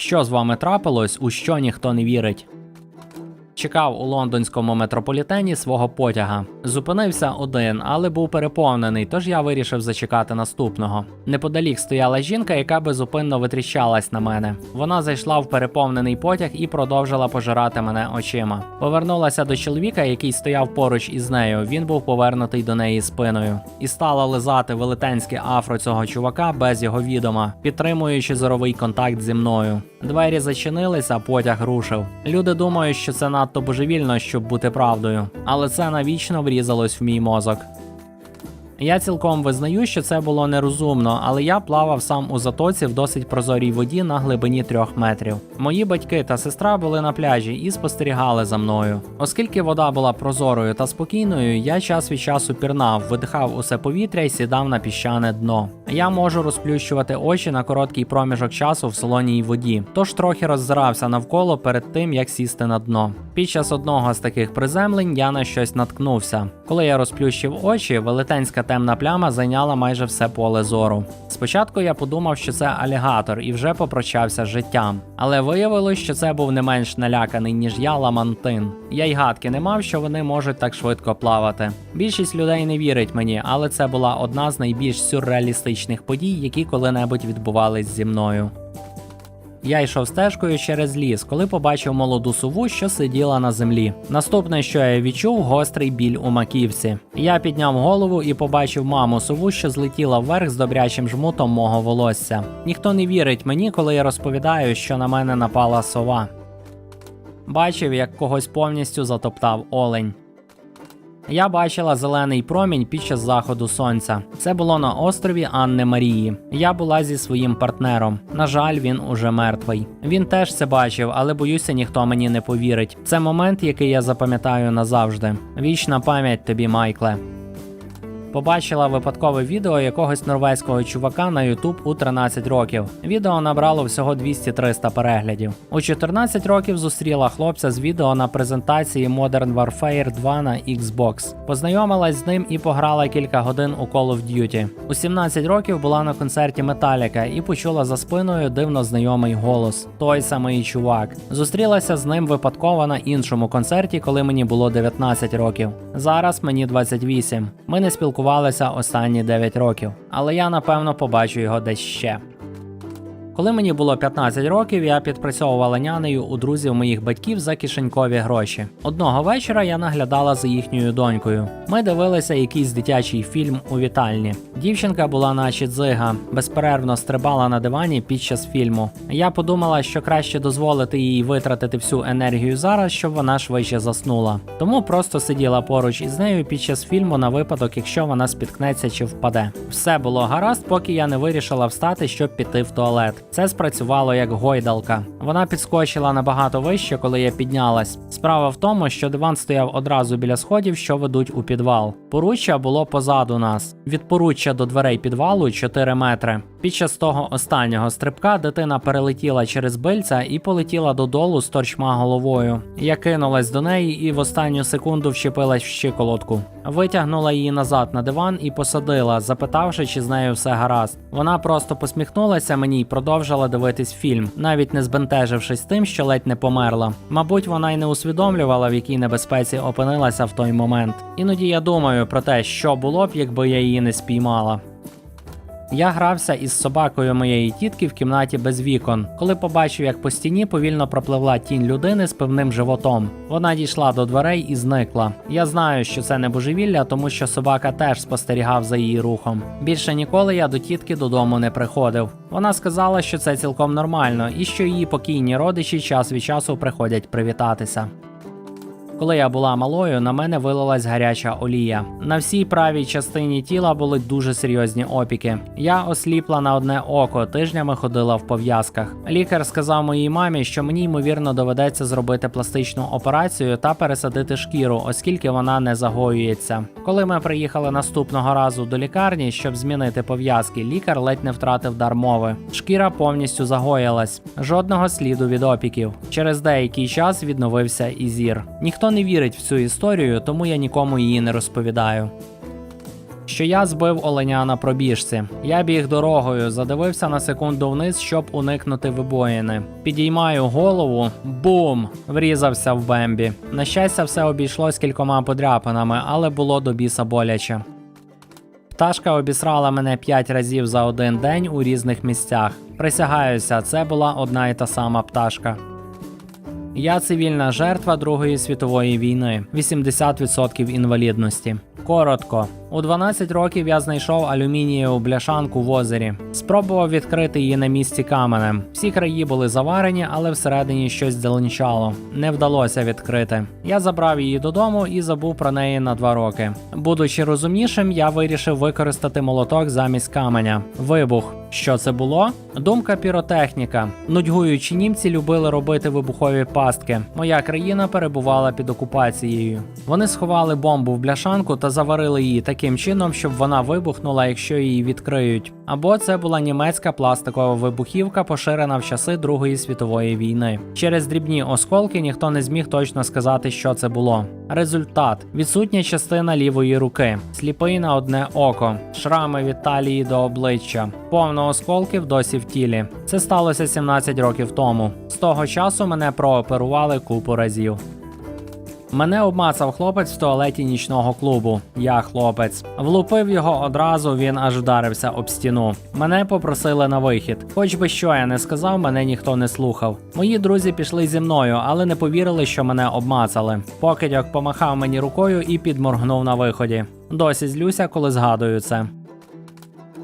Що з вами трапилось, у що ніхто не вірить? Чекав у лондонському метрополітені свого потяга. Зупинився один, але був переповнений, тож я вирішив зачекати наступного. Неподалік стояла жінка, яка безупинно витріщалась на мене. Вона зайшла в переповнений потяг і продовжила пожирати мене очима. Повернулася до чоловіка, який стояв поруч із нею. Він був повернутий до неї спиною, і стала лизати велетенське афро цього чувака без його відома, підтримуючи зоровий контакт зі мною. Двері зачинилися, потяг рушив. Люди думають, що це надто божевільно, щоб бути правдою, але це навічно врізалось в мій мозок. Я цілком визнаю, що це було нерозумно, але я плавав сам у затоці в досить прозорій воді на глибині трьох метрів. Мої батьки та сестра були на пляжі і спостерігали за мною. Оскільки вода була прозорою та спокійною, я час від часу пірнав, видихав усе повітря і сідав на піщане дно. Я можу розплющувати очі на короткий проміжок часу в солоній воді, тож трохи роззирався навколо перед тим, як сісти на дно. Під час одного з таких приземлень я на щось наткнувся. Коли я розплющив очі, велетенська темна пляма зайняла майже все поле зору. Спочатку я подумав, що це алігатор, і вже попрощався з життям. Але виявилось, що це був не менш наляканий, ніж я ламантин. Я й гадки не мав, що вони можуть так швидко плавати. Більшість людей не вірить мені, але це була одна з найбільш сюрреалістичних подій, які коли-небудь відбувались зі мною. Я йшов стежкою через ліс, коли побачив молоду сову, що сиділа на землі. Наступне, що я відчув, гострий біль у маківці. Я підняв голову і побачив маму сову, що злетіла вверх з добрячим жмутом мого волосся. Ніхто не вірить мені, коли я розповідаю, що на мене напала сова. Бачив, як когось повністю затоптав олень. Я бачила зелений промінь під час заходу сонця. Це було на острові Анни Марії. Я була зі своїм партнером. На жаль, він уже мертвий. Він теж це бачив, але боюся, ніхто мені не повірить. Це момент, який я запам'ятаю назавжди. Вічна пам'ять тобі, Майкле. Побачила випадкове відео якогось норвезького чувака на YouTube у 13 років. Відео набрало всього 200-300 переглядів. У 14 років зустріла хлопця з відео на презентації Modern Warfare 2 на Xbox. Познайомилась з ним і пограла кілька годин у Call of Duty. У 17 років була на концерті Металіка і почула за спиною дивно знайомий голос. Той самий чувак. Зустрілася з ним випадково на іншому концерті, коли мені було 19 років. Зараз мені 28. Ми не спілкувалися останні 9 років, але я напевно побачу його десь ще. Коли мені було 15 років, я підпрацьовувала нянею у друзів моїх батьків за кишенькові гроші. Одного вечора я наглядала за їхньою донькою. Ми дивилися якийсь дитячий фільм у вітальні. Дівчинка була наче дзига, безперервно стрибала на дивані під час фільму. Я подумала, що краще дозволити їй витратити всю енергію зараз, щоб вона швидше заснула. Тому просто сиділа поруч із нею під час фільму на випадок, якщо вона спіткнеться чи впаде. Все було гаразд, поки я не вирішила встати, щоб піти в туалет. Це спрацювало як гойдалка. Вона підскочила набагато вище, коли я піднялась. Справа в тому, що диван стояв одразу біля сходів, що ведуть у підвал. Поруччя було позаду нас. Від поруччя до дверей підвалу 4 метри. Під час того останнього стрибка дитина перелетіла через бильця і полетіла додолу з торчма головою. Я кинулась до неї і в останню секунду вщепилась в щиколотку. Витягнула її назад на диван і посадила, запитавши, чи з нею все гаразд. Вона просто посміхнулася мені й продовжила дивитись фільм, навіть не збентежившись тим, що ледь не померла. Мабуть, вона й не усвідомлювала, в якій небезпеці опинилася в той момент. Іноді я думаю про те, що було б, якби я її не спіймала. Я грався із собакою моєї тітки в кімнаті без вікон, коли побачив, як по стіні повільно пропливла тінь людини з певним животом. Вона дійшла до дверей і зникла. Я знаю, що це не божевілля, тому що собака теж спостерігав за її рухом. Більше ніколи я до тітки додому не приходив. Вона сказала, що це цілком нормально і що її покійні родичі час від часу приходять привітатися. Коли я була малою, на мене вилилась гаряча олія. На всій правій частині тіла були дуже серйозні опіки. Я осліпла на одне око, тижнями ходила в пов'язках. Лікар сказав моїй мамі, що мені ймовірно доведеться зробити пластичну операцію та пересадити шкіру, оскільки вона не загоюється. Коли ми приїхали наступного разу до лікарні, щоб змінити пов'язки, лікар ледь не втратив дар мови. Шкіра повністю загоїлась, жодного сліду від опіків. Через деякий час відновився і зір. Ніхто не вірить в цю історію, тому я нікому її не розповідаю. що я збив оленя на пробіжці. Я біг дорогою, задивився на секунду вниз, щоб уникнути вибоїни. Підіймаю голову, бум! Врізався в бембі. На щастя, все обійшлось кількома подряпинами, але було до біса боляче. Пташка обісрала мене п'ять разів за один день у різних місцях. Присягаюся, це була одна і та сама пташка. Я цивільна жертва Другої світової війни, 80% інвалідності. Коротко, у 12 років я знайшов алюмінієву бляшанку в озері. Спробував відкрити її на місці каменем. Всі краї були заварені, але всередині щось дзеленчало. Не вдалося відкрити. Я забрав її додому і забув про неї на два роки. Будучи розумнішим, я вирішив використати молоток замість каменя. Вибух. Що це було? Думка піротехніка. Нудьгуючі німці любили робити вибухові пастки. Моя країна перебувала під окупацією. Вони сховали бомбу в бляшанку та заварили її таким чином, щоб вона вибухнула, якщо її відкриють. Або це була німецька пластикова вибухівка, поширена в часи Другої світової війни. Через дрібні осколки ніхто не зміг точно сказати, що це було. Результат: відсутня частина лівої руки, сліпий на одне око, шрами від талії до обличчя, повно осколків досі в тілі. Це сталося 17 років тому. З того часу мене прооперували купу разів. Мене обмацав хлопець в туалеті нічного клубу. Я хлопець. Влупив його одразу, він аж вдарився об стіну. Мене попросили на вихід. Хоч би що я не сказав, мене ніхто не слухав. Мої друзі пішли зі мною, але не повірили, що мене обмацали. Покидьок помахав мені рукою і підморгнув на виході. Досі злюся, коли згадую це.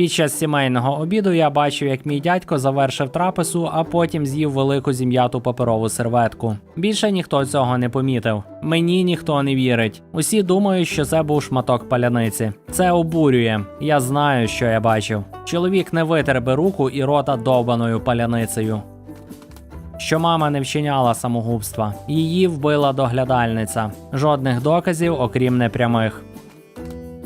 Під час сімейного обіду я бачив, як мій дядько завершив трапезу, а потім з'їв велику зім'яту паперову серветку. Більше ніхто цього не помітив. Мені ніхто не вірить. Усі думають, що це був шматок паляниці. Це обурює. Я знаю, що я бачив. Чоловік не витер би руку і рота довбаною паляницею. Що мама не вчиняла самогубства, її вбила доглядальниця. Жодних доказів, окрім непрямих.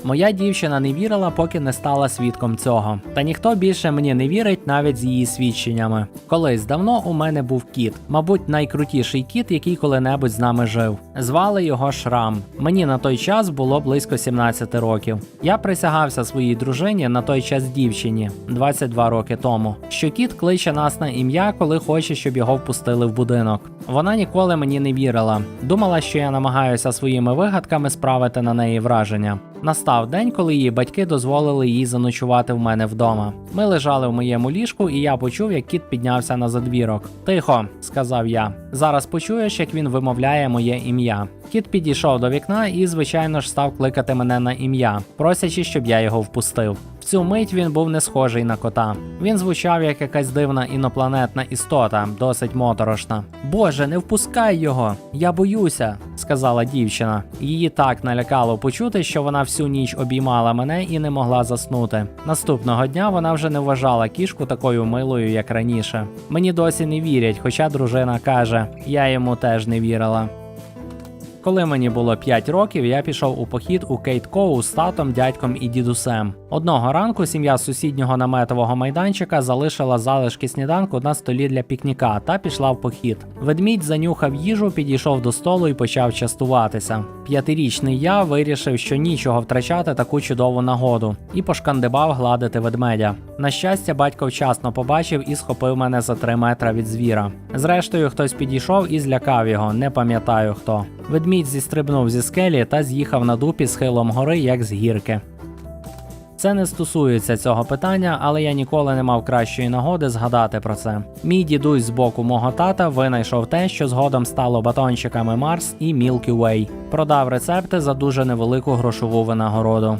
Моя дівчина не вірила, поки не стала свідком цього. Та ніхто більше мені не вірить навіть з її свідченнями. Колись давно у мене був кіт, мабуть, найкрутіший кіт, який коли-небудь з нами жив. Звали його Шрам. Мені на той час було близько 17 років. Я присягався своїй дружині на той час дівчині 22 роки тому. Що кіт кличе нас на ім'я, коли хоче, щоб його впустили в будинок. Вона ніколи мені не вірила. Думала, що я намагаюся своїми вигадками справити на неї враження. Настав день, коли її батьки дозволили їй заночувати в мене вдома. Ми лежали в моєму ліжку, і я почув, як кіт піднявся на задвірок. Тихо, сказав я. Зараз почуєш, як він вимовляє моє ім'я. Кіт підійшов до вікна і, звичайно ж, став кликати мене на ім'я, просячи, щоб я його впустив. В цю мить він був не схожий на кота. Він звучав як якась дивна інопланетна істота, досить моторошна. Боже, не впускай його! Я боюся, сказала дівчина. Її так налякало почути, що вона всю ніч обіймала мене і не могла заснути. Наступного дня вона вже не вважала кішку такою милою, як раніше. Мені досі не вірять, хоча дружина каже, я йому теж не вірила. Коли мені було 5 років, я пішов у похід у Кейт Коу з татом, дядьком і дідусем. Одного ранку сім'я з сусіднього наметового майданчика залишила залишки сніданку на столі для пікніка та пішла в похід. Ведмідь занюхав їжу, підійшов до столу і почав частуватися. П'ятирічний я вирішив, що нічого втрачати таку чудову нагоду, і пошкандибав гладити ведмедя. На щастя, батько вчасно побачив і схопив мене за 3 метра від звіра. Зрештою, хтось підійшов і злякав його, не пам'ятаю хто. Ведмідь зістрибнув зі скелі та з'їхав на дупі схилом гори, як з гірки. Це не стосується цього питання, але я ніколи не мав кращої нагоди згадати про це. Мій дідусь з боку мого тата винайшов те, що згодом стало батончиками Марс і Milky Way. Продав рецепти за дуже невелику грошову винагороду.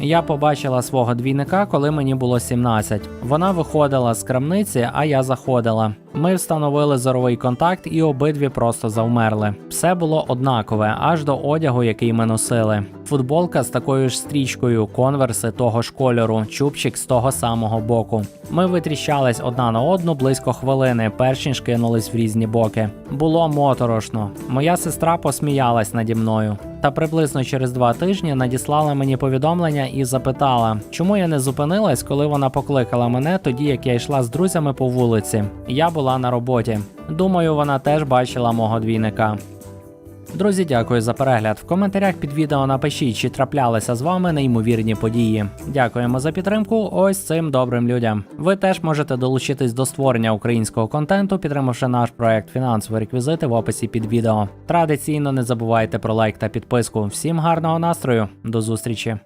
Я побачила свого двійника, коли мені було 17. Вона виходила з крамниці, а я заходила. Ми встановили зоровий контакт і обидві просто завмерли. Все було однакове, аж до одягу, який ми носили. Футболка з такою ж стрічкою, конверси того ж кольору, чубчик з того самого боку. Ми витріщались одна на одну близько хвилини, перш ніж кинулись в різні боки. Було моторошно. Моя сестра посміялась наді мною. Та приблизно через два тижні надіслала мені повідомлення і запитала, чому я не зупинилась, коли вона покликала мене тоді, як я йшла з друзями по вулиці. Я була на роботі. Думаю, вона теж бачила мого двійника. Друзі, дякую за перегляд. В коментарях під відео напишіть, чи траплялися з вами неймовірні події. Дякуємо за підтримку. Ось цим добрим людям. Ви теж можете долучитись до створення українського контенту, підтримавши наш проект фінансові реквізити в описі під відео. Традиційно не забувайте про лайк та підписку. Всім гарного настрою, до зустрічі!